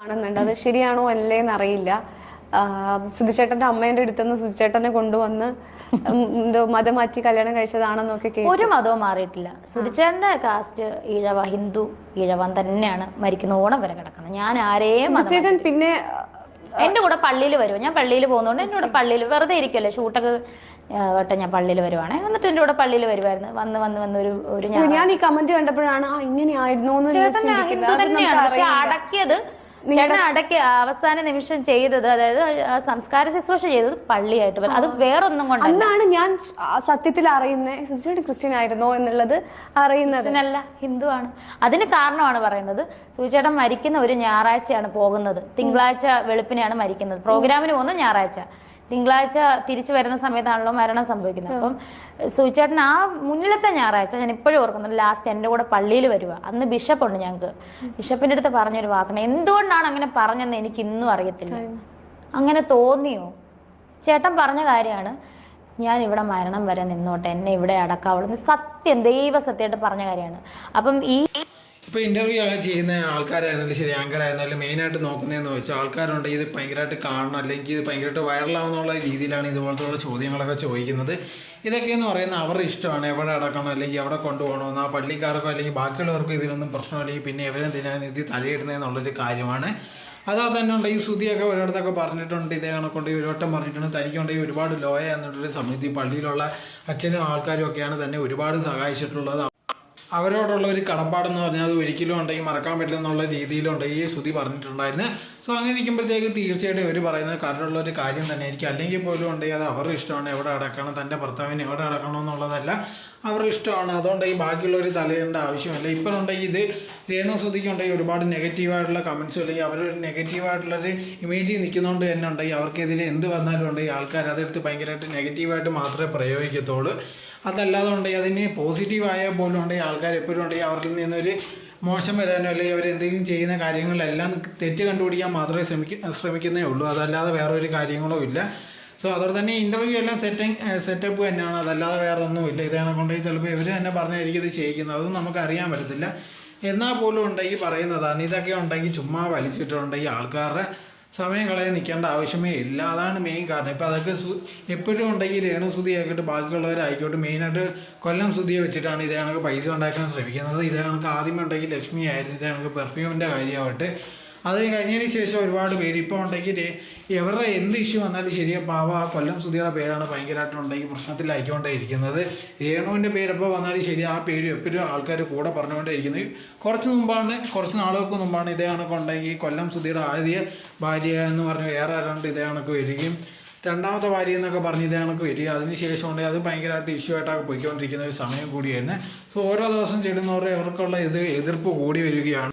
ആണെന്നുണ്ട്. അത് ശരിയാണോ അല്ലേന്ന് അറിയില്ല. സുധിച്ചേട്ടന്റെ അമ്മേന്റെ അടുത്തുനിന്ന് സുധിച്ചേട്ടനെ കൊണ്ടുവന്ന് എന്തോ മതം മാറ്റി കല്യാണം കഴിച്ചതാണെന്നൊക്കെ കേട്ടു. ഒരു മതവും മാറിയിട്ടില്ല. സുധിച്ചേട്ടന്റെ കാസ്റ്റ് ഈഴവ ഹിന്ദു ഈഴവൻ തന്നെയാണ് മരിക്കുന്ന ഓണം വരെ കിടക്കുന്നത്. ഞാൻ ആരെയും മതം സുധിച്ചേട്ടൻ പിന്നെ എന്റെ കൂടെ പള്ളിയിൽ വരും ഞാൻ പള്ളിയിൽ പോകുന്നതുകൊണ്ട് എന്റെ കൂടെ പള്ളിയിൽ വെറുതെ ഇരിക്കുമല്ലേ ഷൂട്ടൊക്കെ ആ, വട്ടം ഞാൻ പള്ളിയിൽ വരുവാണേ. എന്നിട്ട് എന്റെ കൂടെ പള്ളിയിൽ വരുമായിരുന്നു വന്ന് വന്ന് വന്ന് ഒരു ഒരു ഞാൻ ഞാൻ ഈ കമന്റ് കണ്ടപ്പോഴാണ് ആ ഇങ്ങനെയായിരുന്നോ എന്ന് ഞാൻ ചേട്ടൻ ചിന്തിക്കുന്നത്. ഹിന്ദു തന്നെയാണ്. പക്ഷെ അടക്കിയത് ചേട്ടൻ അടയ്ക്ക് അവസാന നിമിഷം ചെയ്തത് അതായത് സംസ്കാര ശുശ്രൂഷ ചെയ്തത് പള്ളിയായിട്ട്. അത് വേറൊന്നും കൊണ്ട് അന്നാണ് ഞാൻ സത്യത്തിൽ അറിയുന്നത് ക്രിസ്ത്യൻ ആയിരുന്നോ എന്നുള്ളത് അറിയുന്നത്. ഹിന്ദു ആണ്. അതിന് കാരണമാണ് പറയുന്നത് സുചേട്ടൻ മരിക്കുന്ന ഒരു ഞായറാഴ്ചയാണ് പോകുന്നത്. തിങ്കളാഴ്ച വെളുപ്പിനെയാണ് മരിക്കുന്നത്. പ്രോഗ്രാമിന് പോകുന്നത് ഞായറാഴ്ച. തിങ്കളാഴ്ച തിരിച്ചു വരുന്ന സമയത്താണല്ലോ മരണം സംഭവിക്കുന്നത്. അപ്പം സൂചേട്ടൻ ആ മുന്നിലത്തെ ഞായറാഴ്ച ഞാൻ ഇപ്പോഴും ഓർക്കുന്നുണ്ട് ലാസ്റ്റ് എന്റെ കൂടെ പള്ളിയിൽ വരിക. അന്ന് ബിഷപ്പ് ഉണ്ട് ഞങ്ങൾക്ക് ബിഷപ്പിന്റെ അടുത്ത് പറഞ്ഞൊരു വാക്കാണ് എന്തുകൊണ്ടാണ് അങ്ങനെ പറഞ്ഞതെന്ന് എനിക്ക് ഇന്നും അറിയത്തില്ല അങ്ങനെ തോന്നിയോ? ചേട്ടൻ പറഞ്ഞ കാര്യമാണ് ഞാൻ ഇവിടെ മരണം വരെ നിന്നോട്ടെ എന്നെ ഇവിടെ അടക്കാവുള്ളൂ സത്യം ദൈവ സത്യമായിട്ട് പറഞ്ഞ കാര്യമാണ്. അപ്പം ഈ ഇപ്പോൾ ഇന്റർവ്യൂ ഒക്കെ ചെയ്യുന്ന ആൾക്കാരായിരുന്നാലും ശരി ആങ്കർ ആയിരുന്നാലും മെയിനായിട്ട് നോക്കുന്നതെന്ന് വെച്ചാൽ ആൾക്കാരുണ്ട് ഇത് ഭയങ്കരമായിട്ട് കാണണം അല്ലെങ്കിൽ ഇത് ഭയങ്കരമായിട്ട് വൈറലാവുന്നുള്ള രീതിയിലാണ് ഇതുപോലത്തെ ചോദ്യങ്ങളൊക്കെ ചോദിക്കുന്നത്. ഇതൊക്കെ എന്ന് പറയുന്നത് അവരുടെ ഇഷ്ടമാണ് എവിടെ അടക്കണം അല്ലെങ്കിൽ എവിടെ കൊണ്ടുപോകണമെന്ന് ആ പള്ളിക്കാർക്കോ അല്ലെങ്കിൽ ബാക്കിയുള്ളവർക്കോ ഇതിനൊന്നും പ്രശ്നമില്ലെങ്കിൽ പിന്നെ എവരെന്തിനാണ് ഇത് തലയിടുന്നതെന്നുള്ളൊരു കാര്യമാണ്. അതാ തന്നെ ഉണ്ട് ഈ ശ്രുതിയൊക്കെ ഒരിടത്തൊക്കെ പറഞ്ഞിട്ടുണ്ട് ഇതേ കണക്കൊണ്ട് ഒരു വട്ടം പറഞ്ഞിട്ടുണ്ട് തനിക്കുണ്ടെങ്കിൽ ഒരുപാട് ലോയ എന്നുള്ളൊരു സമിതി പള്ളിയിലുള്ള അച്ഛനും ആൾക്കാരും ഒക്കെയാണ് തന്നെ ഒരുപാട് സഹായിച്ചിട്ടുള്ളത്. അവരോടുള്ള ഒരു കടപ്പാടെന്ന് പറഞ്ഞാൽ അത് ഒരിക്കലും ഉണ്ടെങ്കിൽ മറക്കാൻ പറ്റില്ല എന്നുള്ള രീതിയിലുണ്ടെങ്കിൽ ഈ ശ്രുതി പറഞ്ഞിട്ടുണ്ടായിരുന്നു. സോ അങ്ങനെ ഇരിക്കുമ്പോഴത്തേക്ക് തീർച്ചയായിട്ടും ഇവർ പറയുന്നത് കറക്റ്റുള്ള ഒരു കാര്യം തന്നെ ആയിരിക്കും അല്ലെങ്കിൽ പോലും ഉണ്ടെങ്കിൽ അത് അവരുടെ ഇഷ്ടമാണ്. എവിടെ അടക്കണം? തന്റെ ഭർത്താവിന് എവിടെ അടക്കണം എന്നുള്ളതല്ല അവരുടെ ഇഷ്ടമാണ്. അതുകൊണ്ട് ഈ ബാക്കിയുള്ളവർ തലയിടേണ്ട ആവശ്യമില്ല. ഇപ്പോഴുണ്ടെങ്കിൽ ഇത് രേണു ശ്രുതിക്ക് ഉണ്ടെങ്കിൽ ഒരുപാട് നെഗറ്റീവായിട്ടുള്ള കമൻസ് അല്ലെങ്കിൽ അവരൊരു നെഗറ്റീവായിട്ടുള്ളൊരു ഇമേജിൽ നിൽക്കുന്നതുകൊണ്ട് തന്നെ ഉണ്ടെങ്കിൽ അവർക്കെതിരെ എന്ത് വന്നാലും ഉണ്ടെങ്കിൽ ആൾക്കാർ അതെടുത്ത് ഭയങ്കരമായിട്ട് നെഗറ്റീവായിട്ട് മാത്രമേ പ്രയോഗിക്കത്തുള്ളൂ. അതല്ലാതെ ഉണ്ടെങ്കിൽ അതിന് പോസിറ്റീവായ പോലും ഉണ്ടെങ്കിൽ ആൾക്കാർ എപ്പോഴും ഉണ്ടെങ്കിൽ അവരിൽ നിന്നൊരു മോശം വരാനോ അല്ലെങ്കിൽ അവരെന്തെങ്കിലും ചെയ്യുന്ന കാര്യങ്ങളെല്ലാം തെറ്റ് കണ്ടുപിടിക്കാൻ മാത്രമേ ശ്രമിക്ക ശ്രമിക്കുന്നേ ഉള്ളൂ. അതല്ലാതെ വേറൊരു കാര്യങ്ങളോ ഇല്ല. സോ അതുപോലെ തന്നെ ഇന്റർവ്യൂ എല്ലാം സെറ്റിങ് സെറ്റപ്പ് തന്നെയാണ്. അതല്ലാതെ വേറെ ഒന്നുമില്ല ഇതേനെ കൊണ്ടുപോയി ചിലപ്പോൾ ഇവർ തന്നെ പറഞ്ഞായിരിക്കും ഇത് ചെയ്യിക്കുന്നത്. അതൊന്നും നമുക്ക് അറിയാൻ പറ്റത്തില്ല. എന്നാൽ പോലും ഉണ്ടെങ്കിൽ പറയുന്നതാണ്. ഇതൊക്കെ ഉണ്ടെങ്കിൽ ചുമ്മാ വലിച്ചിട്ടുണ്ടെങ്കിൽ ആൾക്കാരുടെ സമയം കളയാൻ നിൽക്കേണ്ട ആവശ്യമേ ഇല്ല. അതാണ് മെയിൻ കാരണം. ഇപ്പം അതൊക്കെ സു എപ്പോഴും ഉണ്ടെങ്കിൽ രേണു സുതി ആയിക്കോട്ടെ ബാക്കിയുള്ളവരായിക്കോട്ടെ മെയിനായിട്ട് കൊല്ലം സുതിയെ വെച്ചിട്ടാണ് ഇതേ കണക്ക് പൈസ ഉണ്ടാക്കാൻ ശ്രമിക്കുന്നത്. ഇതേ കണക്ക് ആദ്യമേ ഉണ്ടെങ്കിൽ ലക്ഷ്മി ആയിരുന്നു. ഇതേ കണക്ക് പെർഫ്യൂമിന്റെ കാര്യമാവട്ടെ. അത് കഴിഞ്ഞതിന് ശേഷം ഒരുപാട് പേര് ഇപ്പോൾ ഉണ്ടെങ്കിൽ എവരുടെ എന്ത് ഇഷ്യൂ വന്നാലും ശരിയാ പാവ കൊല്ലം സുധിയുടെ പേരാണ് ഭയങ്കരമായിട്ടുണ്ടെങ്കിൽ പ്രശ്നത്തിലായിക്കൊണ്ടേ ഇരിക്കുന്നത്. രേണുവിന്റെ പേരെപ്പോൾ വന്നാലും ശരി ആ പേര് എപ്പോഴും ആൾക്കാർ കൂടെ പറഞ്ഞുകൊണ്ടേ ഇരിക്കുന്നത് കുറച്ച് മുമ്പാണ് കുറച്ച് നാളുകൾക്ക് മുമ്പാണ് ഇതേ കണക്കുണ്ടെങ്കിൽ കൊല്ലം സുധിയുടെ ആദ്യ ഭാര്യ എന്ന് പറഞ്ഞ് വേറെ രണ്ട് ഇതേ കണക്ക് വരികയും രണ്ടാമത്തെ ഭാര്യ എന്നൊക്കെ പറഞ്ഞ് ഇതേ കണക്ക് വരിക അതിന് ശേഷം ഉണ്ടെങ്കിൽ അത് ഭയങ്കരമായിട്ട് ഇഷ്യൂ ആയിട്ടൊക്കെ പോയിക്കൊണ്ടിരിക്കുന്ന ഒരു സമയം കൂടിയായിരുന്നു. സോ ഓരോ ദിവസം ചെല്ലുന്നവരുടെ ഇവർക്കുള്ള ഇത് എതിർപ്പ് കൂടി വരികയാണ്.